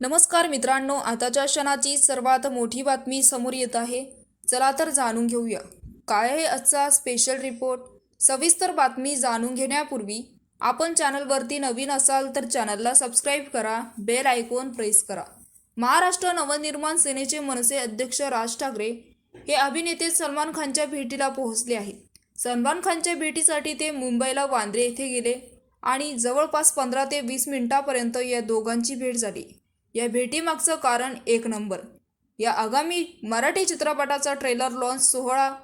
नमस्कार मित्रांनो आताच्या क्षणाची सर्वात मोठी बातमी समोर येत आहे. चला तर जाणून घेऊया. काय आहे आजचा स्पेशल रिपोर्ट सविस्तर बातमी जाणून घेण्यापूर्वी आपण चॅनलवरती नवीन असाल तर चॅनलला सबस्क्राईब करा बेल आयकॉन प्रेस करा. महाराष्ट्र नवनिर्माण सेनेचे मनसे अध्यक्ष राज ठाकरे हे अभिनेते सलमान खानच्या भेटीला पोहोचले आहेत. सलमान खानच्या भेटीसाठी ते मुंबईला वांद्रे येथे गेले आणि जवळपास पंधरा ते वीस मिनिटापर्यंत या दोघांची भेट झाली. या भेटीमागचं कारण एक नंबर. या आगामी मराठी चित्रपटाचा ट्रेलर लॉन्च सोहळा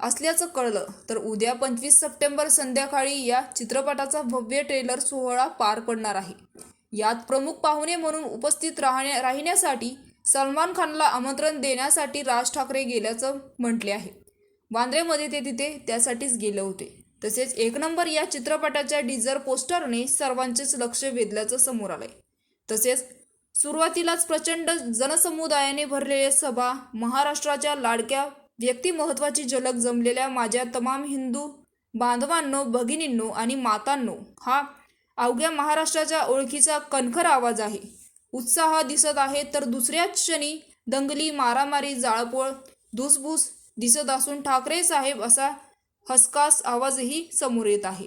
असल्याचं कळलं तर उद्या पंचवीस सप्टेंबर संध्याकाळी या चित्रपटाचा भव्य ट्रेलर सोहळा पार पडणार आहे. यात प्रमुख पाहुणे म्हणून उपस्थित राहण्या राहण्यासाठी सलमान खानला आमंत्रण देण्यासाठी राज ठाकरे गेल्याचं म्हटले आहे. वांद्रेमध्ये ते तिथे त्यासाठीच गेले होते. तसेच एक नंबर या चित्रपटाच्या डिझर पोस्टरने सर्वांचेच लक्ष वेधल्याचं समोर आलंय. तसेच सुरुवातीलाच प्रचंड जनसमुदायाने भरलेले सभा महाराष्ट्राच्या लाडक्या व्यक्तिमहत्वाची झलक जमलेल्या माझ्या तमाम हिंदू बांधवांनो भगिनींनो आणि मातांनो हा अवघ्या महाराष्ट्राच्या ओळखीचा कणखर आवाज आहे. उत्साह दिसत आहे तर दुसऱ्याच क्षणी दंगली मारामारी जाळपोळ धुसभूस दिसत असून ठाकरे साहेब असा हसकास आवाजही समोर येत आहे.